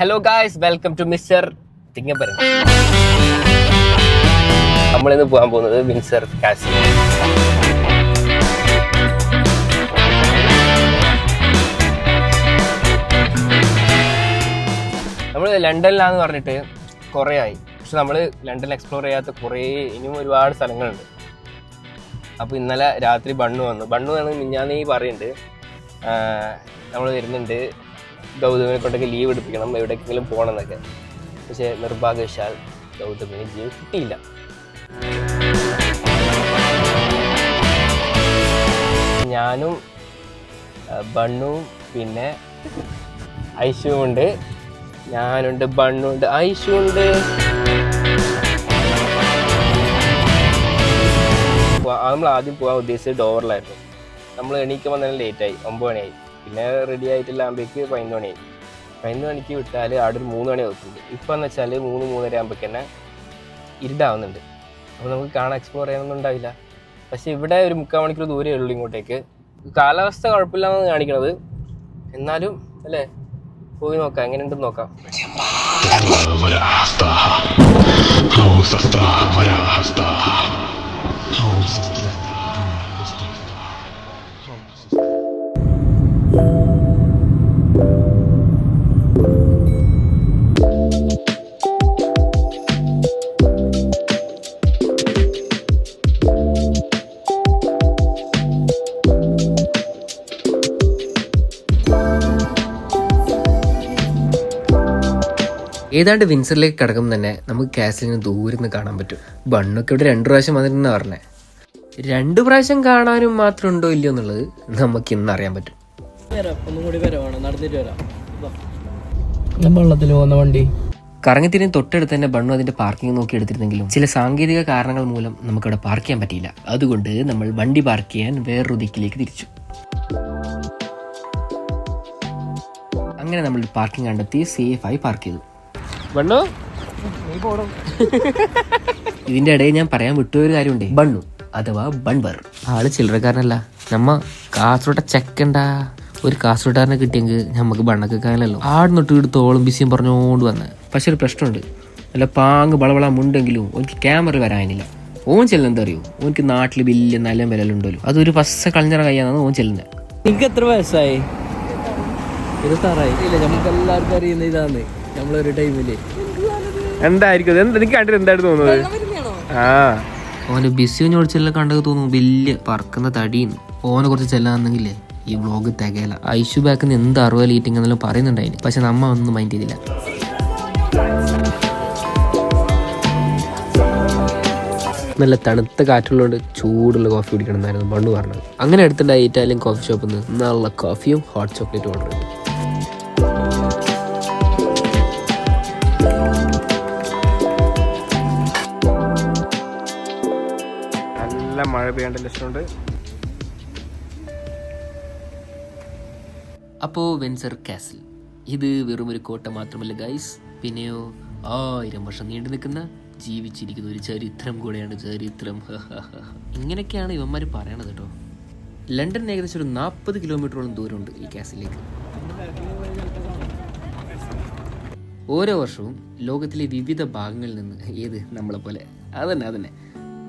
Hello guys welcome to mister തിങ്ങപ്പരം നമ്മൾ ഇന്ന് പോകാൻ പോകുന്നത് വിൻസർ കാസിൽ നമ്മൾ ലണ്ടനിലാന്ന് പറഞ്ഞിട്ട് കുറേ ആയി പക്ഷെ നമ്മൾ ലണ്ടനിൽ എക്സ്പ്ലോർ ചെയ്യാത്ത കുറേ ഇനിയും ഒരുപാട് സ്ഥലങ്ങളുണ്ട്. അപ്പോൾ ഇന്നലെ രാത്രി ബണ്ണു വന്നു. ബണ്ണു എന്ന് മിഞ്ഞാന്ന് പറയുന്നുണ്ട് നമ്മൾ വരുന്നുണ്ട് ഗൗതമിനെ കൊണ്ടൊക്കെ ലീവ് എടുപ്പിക്കണം എവിടേക്കെങ്കിലും പോകണം എന്നൊക്കെ പക്ഷേ നിർഭാഗ്യവശാൽ ഗൗതമിന് ലീവ് കിട്ടിയില്ല. ഞാനും ബണ്ണും പിന്നെ ഐശുണ്ട് ഞാനുണ്ട് ബണ്ണുണ്ട് ഐശുണ്ട് നമ്മൾ ആദ്യം പോകാൻ ഉദ്ദേശിച്ചത് ഡോവറിലായിരുന്നു. നമ്മൾ എണീക്കുമ്പോൾ തന്നെ ലേറ്റായി ഒമ്പത് മണിയായി. പിന്നെ റെഡി ആയിട്ടില്ലാകുമ്പോഴേക്ക് പതിനൊന്ന് മണി. പതിനൊന്ന് മണിക്ക് വിട്ടാൽ അവിടെ ഒരു മൂന്ന് മണി വെക്കുന്നുണ്ട് ഇപ്പം എന്ന് വെച്ചാൽ മൂന്ന് മൂന്നര ആകുമ്പോഴേക്ക് തന്നെ ഇരുടാവുന്നുണ്ട് അപ്പോൾ നമുക്ക് കാണാൻ എക്സ്പ്ലോർ ചെയ്യാനൊന്നും ഉണ്ടാവില്ല. പക്ഷേ ഇവിടെ ഒരു മുക്കാൽ മണിക്കൂർ ദൂരമേ ഉള്ളൂ ഇങ്ങോട്ടേക്ക്. കാലാവസ്ഥ കുഴപ്പമില്ലാന്ന് കാണിക്കണത്. എന്നാലും അല്ലേ? പോയി നോക്കാം. എങ്ങനെ ഉണ്ടെന്ന് നോക്കാം. വരാഹസ്ത ഹൗസസ്ത വരാഹസ്ത ഹൗസസ്ത ഏതാണ്ട് വിൻസറിലേക്ക് കിടക്കുമ്പോൾ തന്നെ നമുക്ക് കാസലിന് ദൂരെ നിന്ന് കാണാൻ പറ്റും. ബണ്ണൊക്കെ ഇവിടെ രണ്ടു പ്രാവശ്യം വന്നിട്ടുണ്ടെന്ന് പറഞ്ഞേ. രണ്ടു പ്രാവശ്യം കാണാനും മാത്രം ഉണ്ടോ ഇല്ലയോ എന്നുള്ളത് നമുക്ക് ഇന്ന് അറിയാൻ പറ്റും. കറങ്ങി തിരിഞ്ഞ് വെള്ളത്തിൽ പോകുന്ന വണ്ടി. തൊട്ടടുത്ത് തന്നെ ബണ്ണു അതിന്റെ പാർക്കിംഗ് നോക്കി എടുത്തിരുന്നെങ്കിലും ചില സാങ്കേതിക കാരണങ്ങൾ മൂലം നമുക്ക് നമുക്കവിടെ പാർക്ക് ചെയ്യാൻ പറ്റിയില്ല. അതുകൊണ്ട് നമ്മൾ വണ്ടി പാർക്ക് ചെയ്യാൻ വേറൊരു ദിക്കിലേക്ക് തിരിച്ചു. അങ്ങനെ നമ്മൾ പാർക്കിംഗ് കണ്ടെത്തി സേഫായി പാർക്ക് ചെയ്തു. ബണ്ണു? ഇതിന്റെ ഇടയിൽ ഞാൻ പറയാൻ വിട്ടൊരു ഒരു കാര്യമുണ്ട്. ബണ്ണു അഥവാ ബൺബർ ആൾ ചില്ലറക്കാരനല്ല. നമ്മ കാസർഗോട്ടെ ചെക്കണ്ടാ ഒരു കാസർഗോട്ടാരനെ കിട്ടിയെങ്കിൽ നമുക്ക് ബണ്ണൊക്കെ കാലല്ലോ ആടുന്നൊട്ട് എടുത്തോളം ബിസിയും പറഞ്ഞോണ്ട് വന്ന്. പക്ഷെ ഒരു പ്രശ്നമുണ്ട്. നല്ല പാങ്ങ് വളവള മുണ്ടെങ്കിലും ഓനിക്ക് ക്യാമറ വരാനില്ല. ഓൻ ചെല്ലുന്നത് അറിയോ? ഓനിക്ക് നാട്ടിൽ വലിയ നല്ല വിലലുണ്ടല്ലോ അതൊരു പസ്സ കളഞ്ഞറ കയ്യാന്നാണ് ഓൻ ചെല്ലുന്നത് നിനക്ക് എത്ര വയസ്സായി? ഇരുപത്താറായി. ഇല്ല നമുക്ക് എല്ലാവർക്കും അറിയുന്ന ഇതാന്ന്. നമ്മളൊരു ടൈമിൽ. എന്തായിരിക്കും? ഇത്? എന്ത് എനിക്ക് കണ്ടിട്ട് എന്തായിട്ട് തോന്നുന്നത്? ആ. ഓന് ബിസി ചോദിച്ചെല്ലാം കണ്ടത് തോന്നുന്നു. വലിയ പറക്കുന്ന തടിയും ഓനെ കുറച്ച് ചെല്ലാന്നെങ്കിലേ ഈ വ്ളോഗ് തികയല ഐഷു ബാക്കിന്ന് എന്ത് അറുപത് ലീറ്റിംഗ് എന്നെല്ലാം പറയുന്നുണ്ടായിരുന്നു പക്ഷെ നമ്മ ഒന്നും മൈൻഡ് ചെയ്തില്ല. നല്ല തണുത്ത കാറ്റുള്ളതുകൊണ്ട് ചൂടുള്ള കോഫി കുടിക്കണമെന്നായിരുന്നു പണ്ട് പറഞ്ഞത്. അങ്ങനെ അടുത്തുണ്ടായി ഇറ്റാലിയൻ കോഫി ഷോപ്പിൽ നിന്ന് നല്ല കോഫിയും ഹോട്ട് ചോക്ലേറ്റും ഓർഡർ ചെയ്തു. നല്ല ചെയ്യേണ്ട ലിസ്റ്റുണ്ട് അപ്പോ വെൻസർ കാസിൽ ഇത് വെറും ഒരു കോട്ട മാത്രമല്ല ഗൈസ് പിന്നെയോ ആയിരം വർഷം നീണ്ടു നിൽക്കുന്ന ജീവിച്ചിരിക്കുന്ന ഒരു ചരിത്രം കൂടെയാണ് ചരിത്രം. ഇങ്ങനെയൊക്കെയാണ് ഇവന്മാർ പറയണത് കേട്ടോ. ലണ്ടൻ ഏകദേശം ഒരു നാൽപ്പത് കിലോമീറ്ററോളം ദൂരമുണ്ട് ഈ കാസിലേക്ക് ഓരോ വർഷവും ലോകത്തിലെ വിവിധ ഭാഗങ്ങളിൽ നിന്ന് ഏത്? നമ്മളെ പോലെ. അതന്നെ അതന്നെ.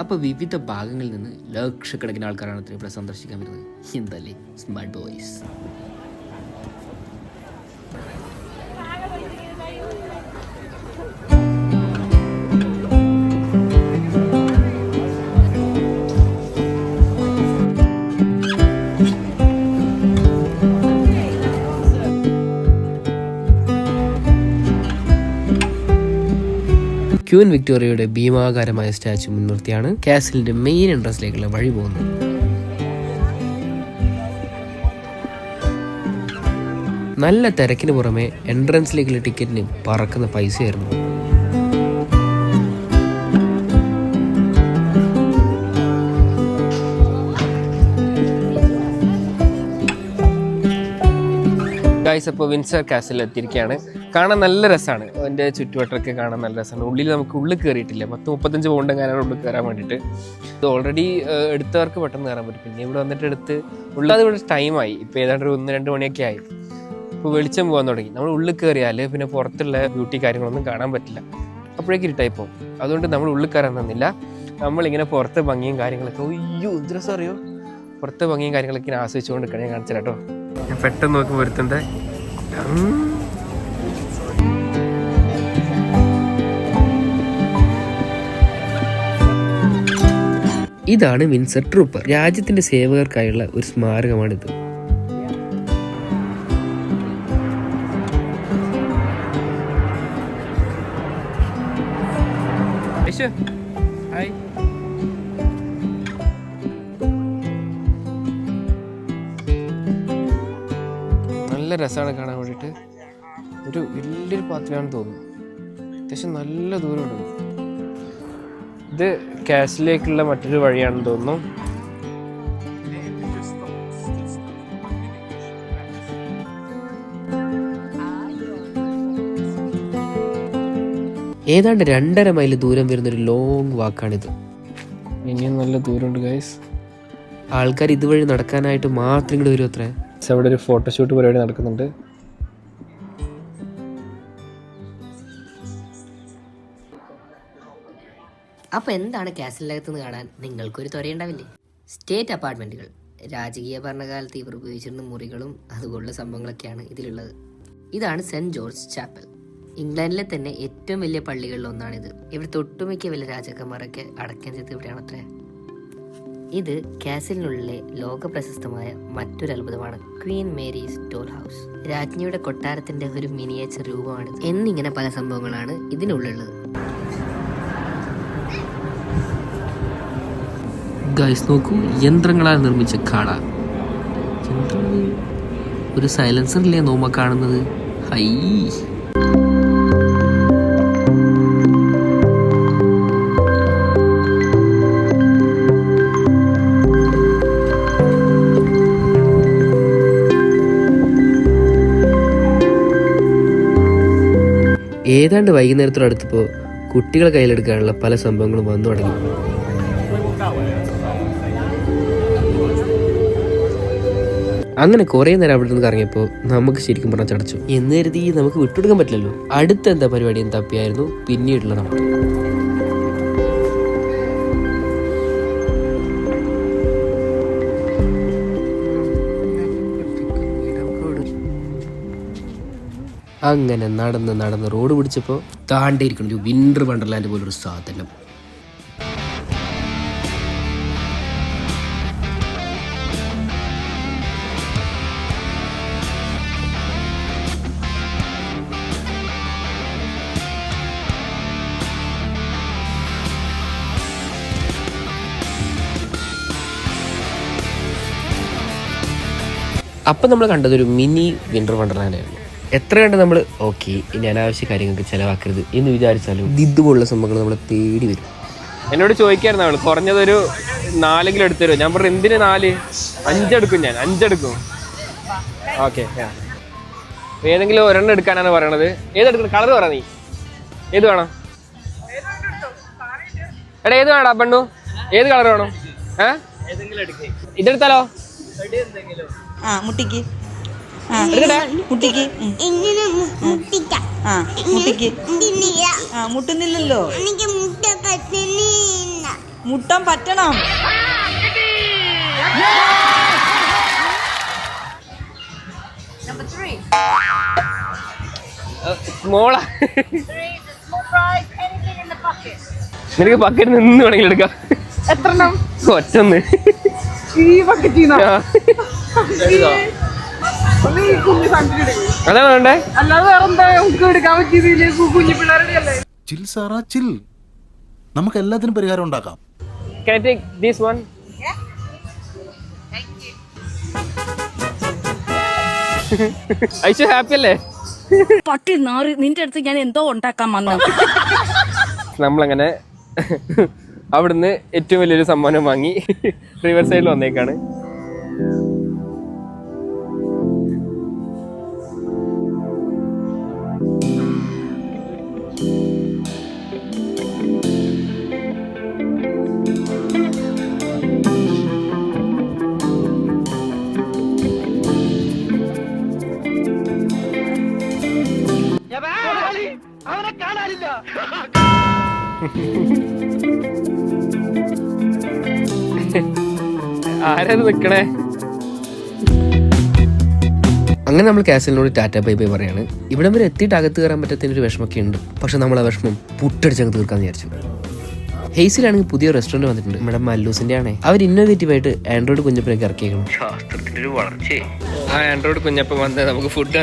അപ്പോൾ വിവിധ ഭാഗങ്ങളിൽ നിന്ന് ലക്ഷക്കണക്കിന് ആൾക്കാരാണ് ഇവിടെ സന്ദർശിക്കാൻ വരുന്നത്. എന്തല്ലേ സ്മാർട്ട് ബോയ്സ് ക്യൂൻ വിക്ടോറിയയുടെ ഭീമാകാരമായ സ്റ്റാച്ചു മുൻനിർത്തിയാണ് കാസിലിന്റെ മെയിൻ എൻട്രൻസിലേക്കുള്ള വഴി പോകുന്നത്. നല്ല തിരക്കിന് പുറമെ എൻട്രൻസിലേക്കുള്ള ടിക്കറ്റിന് പറക്കുന്ന പൈസയായിരുന്നു. ഗായ്സ് അപ്പോൾ വിൻസർ കാസിൽ എത്തിയിരിക്കുകയാണ്. കാണാൻ നല്ല രസമാണ് അതിന്റെ ചുറ്റുവട്ടമൊക്കെ കാണാൻ നല്ല രസമാണ് ഉള്ളിൽ നമുക്ക് ഉള്ളിൽ കയറിയിട്ടില്ല പത്ത് മുപ്പത്തഞ്ച് പൗണ്ട് എങ്ങാനാണ് ഉള്ളിൽ കയറാൻ വേണ്ടിയിട്ട്. ഇത് ഓൾറെഡി എടുത്തവർക്ക് പെട്ടെന്ന് കയറാൻ പറ്റും. പിന്നെ ഇവിടെ വന്നിട്ട് എടുത്ത് ഉള്ളത് ഇവിടെ ടൈമായി ഇപ്പോൾ ഏതാണ്ട് ഒരു ഒന്ന് രണ്ട് മണിയൊക്കെ ആയി. ഇപ്പോൾ വെളിച്ചം പോകാൻ തുടങ്ങി. നമ്മൾ ഉള്ളിൽ കയറിയാൽ പിന്നെ പുറത്തുള്ള ബ്യൂട്ടി കാര്യങ്ങളൊന്നും കാണാൻ പറ്റില്ല. അപ്പോഴേക്ക് ഇരുട്ടായി പോകും. അതുകൊണ്ട് നമ്മൾ ഉള്ളിൽ കയറാൻ തന്നില്ല നമ്മളിങ്ങനെ പുറത്തെ ഭംഗിയും കാര്യങ്ങളൊക്കെ അയ്യോ എന്ത് രസം അറിയോ? പുറത്തെ ഭംഗിയും കാര്യങ്ങളൊക്കെ ഇങ്ങനെ ആസ്വദിച്ചുകൊണ്ട് കഴിഞ്ഞാൽ ഞാൻ കേട്ടോ. ഞാൻ പെട്ടെന്ന് നോക്കി വരുത്തുന്നത് ഇതാണ് വിൻസർ ട്രൂപ്പർ. രാജ്യത്തിന്റെ സേവകർക്കായുള്ള ഒരു സ്മാരകമാണിത്. നല്ല രസമാണ് കാണാൻ വേണ്ടിയിട്ട്. ഒരു വലിയൊരു പാത്രയാണെന്ന് തോന്നുന്നു. അത്യാവശ്യം നല്ല ദൂരമുണ്ട് ഇത് കാസിലേക്കുള്ള മറ്റൊരു വഴിയാണെന്ന് തോന്നുന്നു. ഏതാണ്ട് രണ്ടര മൈൽ ദൂരം വരുന്ന ഒരു ലോങ് വാക്കാണിത് ഇനിയും നല്ല ദൂരമുണ്ട് ഗൈസ് ആൾക്കാർ ഇതുവഴി നടക്കാനായിട്ട് മാത്രം ഇങ്ങോട്ട് വരും അത്രേ അവിടെ ഒരു ഫോട്ടോഷൂട്ട് പരിപാടി നടക്കുന്നുണ്ട്. അപ്പോൾ എന്താണ് കാസിലകത്ത് നിന്ന് കാണാൻ നിങ്ങൾക്കൊരു ത്വരയുണ്ടാവില്ലേ? സ്റ്റേറ്റ് അപ്പാർട്ട്മെന്റുകൾ. രാജകീയ ഭരണകാലത്ത് ഇവർ ഉപയോഗിച്ചിരുന്ന മുറികളും അതുപോലുള്ള സംഭവങ്ങളൊക്കെയാണ് ഇതിലുള്ളത്. ഇതാണ് സെന്റ് ജോർജ് ചാപ്പൽ. ഇംഗ്ലണ്ടിലെ തന്നെ ഏറ്റവും വലിയ പള്ളികളിൽ ഒന്നാണിത്. ഇവിടെ തൊട്ടുമിക്ക വലിയ രാജാക്കന്മാരൊക്കെ അടക്കം ചെയ്ത് ഇവിടെയാണ് ഇവിടെയാണത്രേ. ഇത് കാസിലിനുള്ളിലെ ലോക പ്രശസ്തമായ മറ്റൊരു അത്ഭുതമാണ്. Queen Mary's doll house. രാജ്ഞിയുടെ കൊട്ടാരത്തിന്റെ ഒരു മിനിയേച്ചർ രൂപമാണ്. എന്നിങ്ങനെ പല സംഭവങ്ങളാണ് ഇതിനുള്ളിലുള്ളത്. ഗൈസ് നോക്കൂ യന്ത്രങ്ങളാൽ നിർമ്മിച്ച കാള. യന്ത്രങ്ങൾ? ഒരു ഇല്ലേ നോമ കാണുന്നത്? ഹൈ. ഏതാണ്ട് വൈകുന്നേരത്തോടടുത്തപ്പോൾ കുട്ടികൾ കയ്യിലെടുക്കാനുള്ള പല സംഭവങ്ങളും വന്നു തുടങ്ങി. അങ്ങനെ കുറെ നേരം അവിടെ നിന്ന് കറങ്ങിയപ്പോൾ നമുക്ക് ശരിക്കും പറഞ്ഞാൽ ചടച്ചു. എന്ന് കരുതി നമുക്ക് വിട്ടുകൊടുക്കാൻ പറ്റില്ലല്ലോ. അടുത്ത എന്താ പരിപാടി? എന്ന് തപ്പിയായിരുന്നു പിന്നീടുള്ള നമ്മൾ അങ്ങനെ നടന്ന് നടന്ന് റോഡ് പിടിച്ചപ്പോൾ താണ്ടിയിരിക്കണം ഒരു വിന്റർ വണ്ടർലാൻഡ് പോലൊരു സാധനം. അപ്പം നമ്മൾ കണ്ടതൊരു മിനി വിന്റർ വണ്ടർലാൻഡ് ആയിരുന്നു. എത്ര കണ്ട് നമ്മൾ ഓക്കെ ഇനി അനാവശ്യ കാര്യങ്ങൾക്ക് ചിലവാക്കരുത് എന്ന് വിചാരിച്ചാലും ഇതുപോലുള്ള സംഭവങ്ങൾ നമ്മൾ തേടി വരും. എന്നോട് ചോദിക്കായിരുന്നു അവൾ കുറഞ്ഞതൊരു നാലെങ്കിലും എടുത്തുതരും ഞാൻ പറഞ്ഞു എന്തിന് നാല്? അഞ്ചെടുക്കും ഞാൻ അഞ്ചെടുക്കും. ഓക്കെ ഏതെങ്കിലും ഒരെണ്ണം എടുക്കാനാണ് പറയണത്. ഏതെടുക്കണം കളർ പറ നീ. ഏത് വേണം? എടാ ഏത് വേണം പെണ്ണു? ഏത് കളർ വേണം? ഏ? ഇതെടുത്താലോ? ആ മുട്ടിക്ക്. ആ മുട്ടിക്ക്. ഉം. ഇങ്ങനെ മുട്ടിക്കാം. ആ മുട്ടിക്ക്. ആ മുട്ടുന്നില്ലല്ലോ. എനിക്ക് മുട്ട പറ്റണം. മോള. നിനക്ക് പക്കറ്റ് നിന്ന് വേണമെങ്കിൽ എടുക്കാം. എത്ര ഒറ്റൊന്ന്. അതാണ് വേണ്ടേ? അല്ലാതെ വേറെ എന്താ നമുക്ക് എടുക്കാൻ പറ്റിയതില്ലേ കുഞ്ഞു പിള്ളേരുടെ അല്ലേ? Chill Sara chill. നമുക്ക് എല്ലാത്തിനും പരിഹാരം ഉണ്ടാക്കാം. Can I take this one? Aishu happy അല്ലേ? പട്ടി നാറി നിന്റെ അടുത്ത് ഞാൻ എന്തോ ഉണ്ടാക്കാൻ വന്നു. നമ്മളങ്ങനെ അവിടുന്ന് ഏറ്റവും വലിയൊരു സമ്മാനം വാങ്ങി റിവർ സൈഡിൽ വന്നേക്കാണ്. നിൽക്കണേ അങ്ങനെ നമ്മൾ കാസലിനോട് ടാറ്റ ബൈ ബൈ പറയാണ് ഇവിടം വരെ എത്തിയിട്ട് അകത്ത് കയറാൻ പറ്റാത്തതിന് ഒരു വിഷമൊക്കെ ഉണ്ട്. പക്ഷെ നമ്മൾ ആ വിഷമം പുട്ടടിച്ചങ്ങ് തീർക്കാന്ന് വിചാരിച്ചു ഹെയ്സിലാണെങ്കിൽ പുതിയ റെസ്റ്റോറന്റ് വന്നിട്ടുണ്ട്. നമ്മുടെ മല്ലൂസിന്റെ ആണ്. അവർ ഇന്നോവേറ്റീവ് ആയിട്ട് ആൻഡ്രോയിഡ് കുഞ്ഞപ്പനൊക്കെ ഇറക്കിയേക്കണം. ശാസ്ത്രത്തിന്റെ ഒരു വളർച്ചയെ. ആ ആൻഡ്രോയിഡ് കുഞ്ഞപ്പൻ വന്ന് നമുക്ക് ഫുഡ്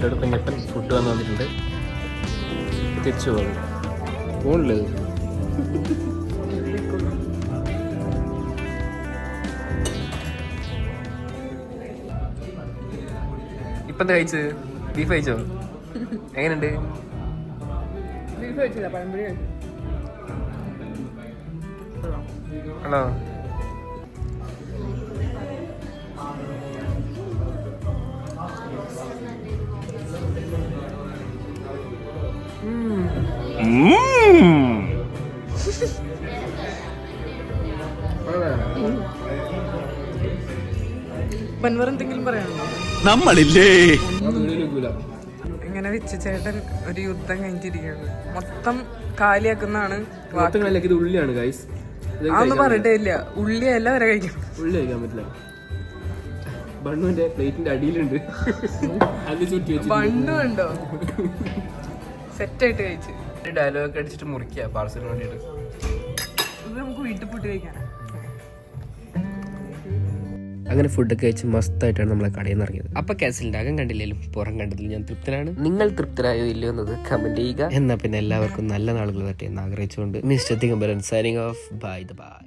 വന്നിട്ടുണ്ട് അടുത്ത് കുഞ്ഞപ്പൻ ഫുഡ് വന്ന് വന്നിട്ടുണ്ട്. തിരിച്ചു പോകും ഫോണിലത് ഇപ്പം എന്താ കഴിച്ചത്? ബീഫ് കഴിച്ചോ? എങ്ങനെയുണ്ട്? ബീഫ് കഴിച്ചില്ല പഴംപൊരി ആണോ? ബൻവർ എന്തെങ്കിലും പറയാനുണ്ടോ? നമ്മളില്ലേ. ഇങ്ങനെ വെച്ച് ചേട്ടൻ ഒരു യുദ്ധം കഴിഞ്ഞിരിക്കുകയാണ്. മൊത്തം കാലിയാക്കുന്നതാണ്. ഇത് ഉള്ളിയാണ് ഗൈസ് അതൊന്നും പറഞ്ഞിട്ടേ ഇല്ല. ഉള്ളിയല്ല വരെ കഴിക്കണം ഉള്ളി കഴിക്കാൻ പറ്റില്ല. ബണ്ണുവിന്റെ പ്ലേറ്റിന്റെ അടിയിലുണ്ട്. അത് ചുറ്റി ബണ്ണും ഉണ്ടോ സെറ്റായിട്ട് കഴിച്ചു. ഡയലോഗ് അടിച്ചിട്ട് മുറിക്കുക പാർസലിന് വേണ്ടിയിട്ട് ഇത് നമുക്ക് വീട്ടിൽ പോയിട്ട് കഴിക്കാനാ. അങ്ങനെ ഫുഡൊക്കെ കഴിച്ച് മസ്തായിട്ടാണ് നമ്മളെ കടയിൽ നിന്ന് ഇറങ്ങിയത്. അപ്പൊ കാസലിന്റെ അകം കണ്ടില്ലേലും പുറം കണ്ടതിൽ ഞാൻ തൃപ്തനാണ്. നിങ്ങൾ തൃപ്തരായോ ഇല്ലയോ എന്നത് കമന്റ് ചെയ്യുക. എന്നാ പിന്നെ എല്ലാവർക്കും നല്ല നാളുകൾ തട്ടെ എന്ന് ആഗ്രഹിച്ചുകൊണ്ട് mister Digambaran signing off bye the bye